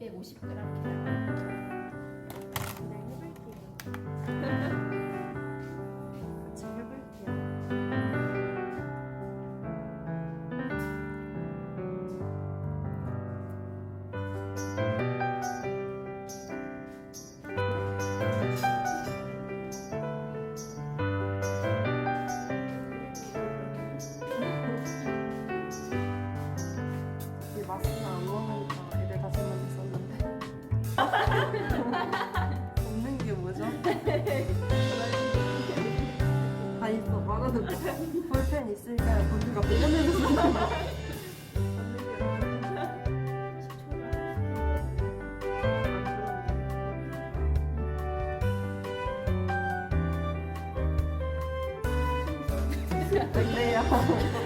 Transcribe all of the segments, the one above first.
250g 계란. 그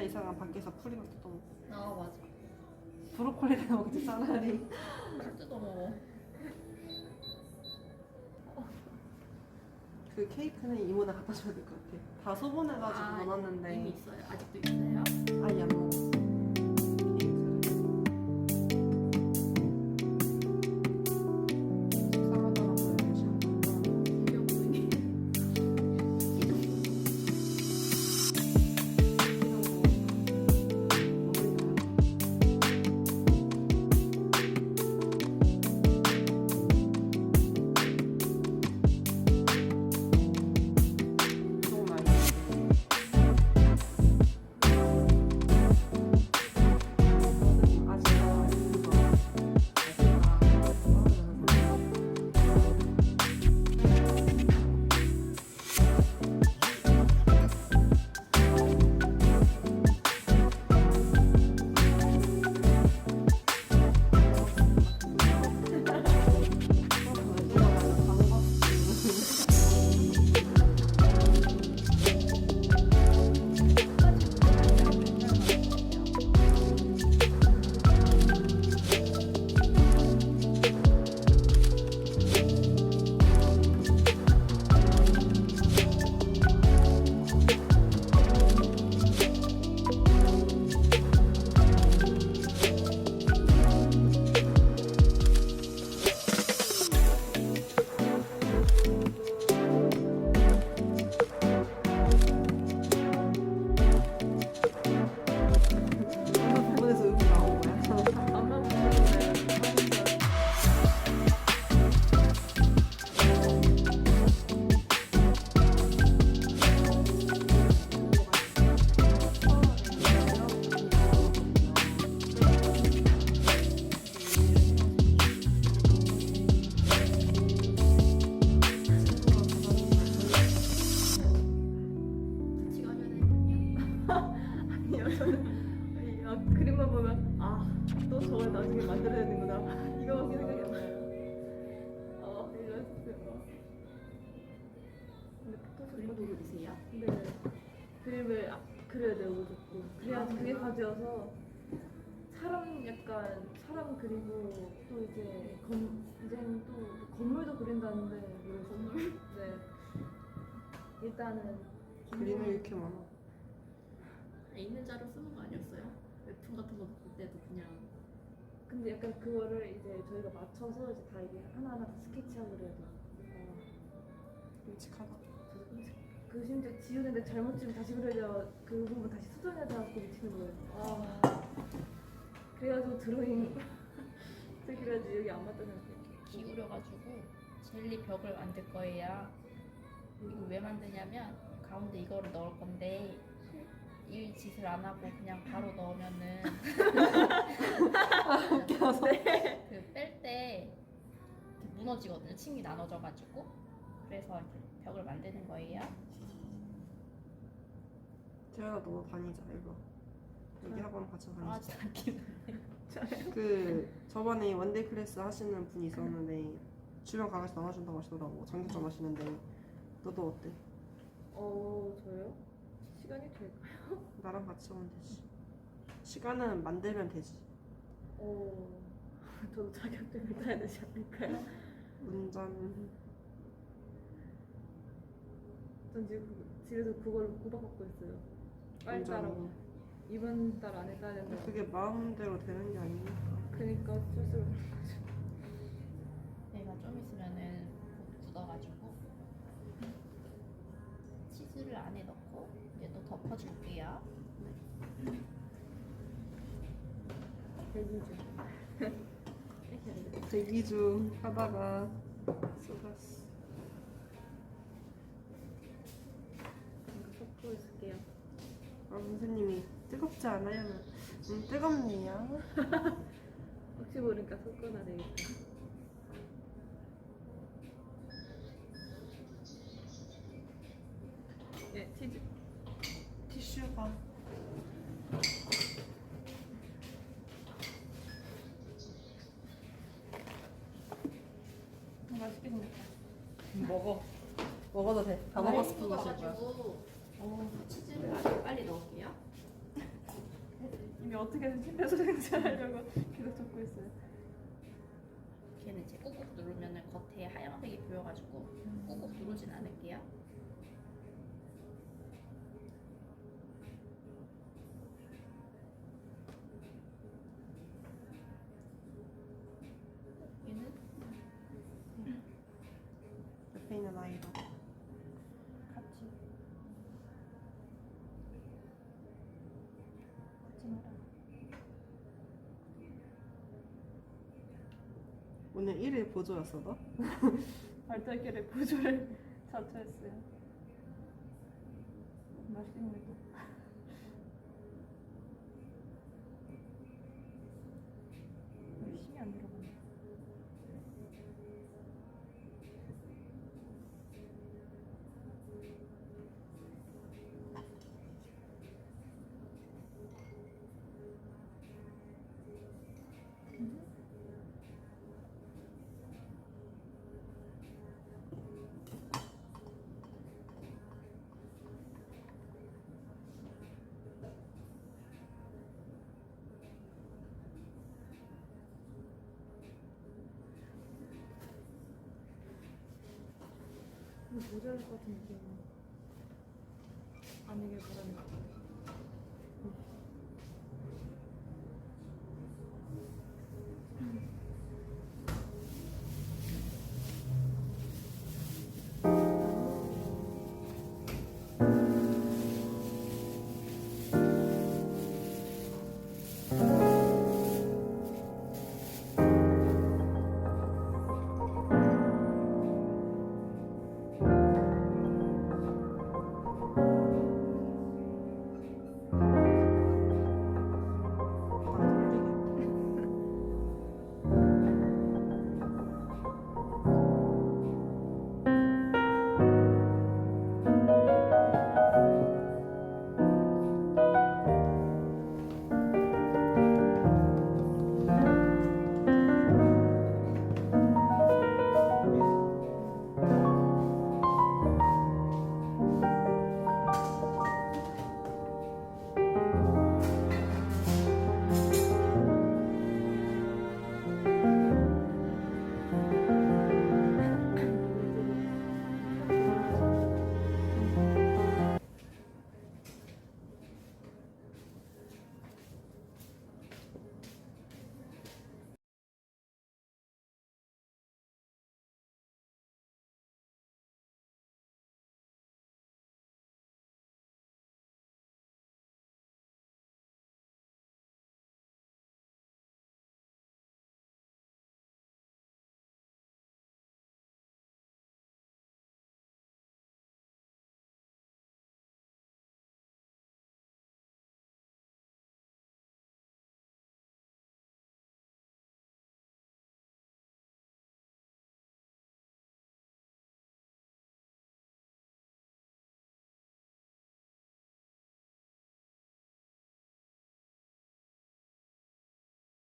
3배 이상한 밖에서 풀린 것도 또 아 맞아. 브로콜리를 먹지 차라리 뜯어 먹어. 그 케이크는 이모나 갖다 줘야 될 것 같아 다 소분해가지고 아, 넣어놨는데 이미 있어요. 아직도 있어요? 아예 안 먹어 뭐 보고 계세요? 네. 그림을 앞- 그려야 되고 좋고 그래야 그게 가져와서 사람 약간 사람 그리고 또 이제 건 이제는 또 건물도 그린다는데 그래서 건물 네 일단은 그림을 이렇게 많아. 있는 자료 쓰는 거 아니었어요? 웹툰 같은 거 볼 때도 그냥 근데 약간 그거를 이제 저희가 맞춰서 이제 다 이게 하나하나 스케치하고 그래야 돼요. 끔찍하다. 그 심지어 지우는데 잘못 지우면 다시 그려야 그 부분 다시 수정해야 돼갖고 미치는 거예요. 아. 그래가지고 드로잉 그래가지고 여기 안 맞다 생각해. 기울여가지고 젤리 벽을 만들 거예요. 이거 왜 만드냐면 가운데 이거를 넣을 건데 이 짓을 안 하고 그냥 바로 넣으면은 웃겨서. 그뺄때 무너지거든요. 층이 나눠져가지고 그래서 이렇게 벽을 만드는 거예요. 재현아 너도 다니자 이거. 여기 학원 같이 아 다니자. 웃기네. 그 저번에 원데이 클래스 하시는 분이 있었는데 주변 가게에서 나눠준다고 하시더라고. 장기점 하시는데 너도 어때? 어 저요? 시간이 될까요? 나랑 같이 오면 되지. 시간은 만들면 되지. 어 저도 자격증을 따야 되지 않을까요? 운전 전 지금 집에서 그걸 구박받고 있어요. 빨리 따라고. 운전. 이번 달 안에 따야 된다. 그게 마음대로 되는 게 아니니까. 그니까 스트레스를 얘가 좀 있으면은 곧 굳어가지고 치즈를 안에 넣고 이제 또 덮어줄게요. 대기 중. 이렇게 해야 돼. 대기 중 하다가 쏟았어. 잠깐 섞고 있을게요. 아 선생님이 뜨겁지 않아요? 음 뜨겁네요. 혹시 모르니까 섞어놔야 되겠다. 예, 치즈. 티슈가 맛있게 생겼다. 먹어. 먹어도 돼. 다 많이 먹었을 거야. 굳어가 어, 치즈를 안에 빨리 넣을게요. 이미 어떻게든 침대에서 생산하려고 계속 적고 있어요. 걔는 이제 꾹꾹 누르면은 겉에 하얀색이 보여가지고 꾹꾹 누르진 않을게요. 얘는 옆에 있는 아이도. 같이 같이 말아. 오늘 1일 보조였어 너? 발달결의 보조를 자처했어요. 맛있게 모자랄 것 같은 느낌. 아니길 같아요.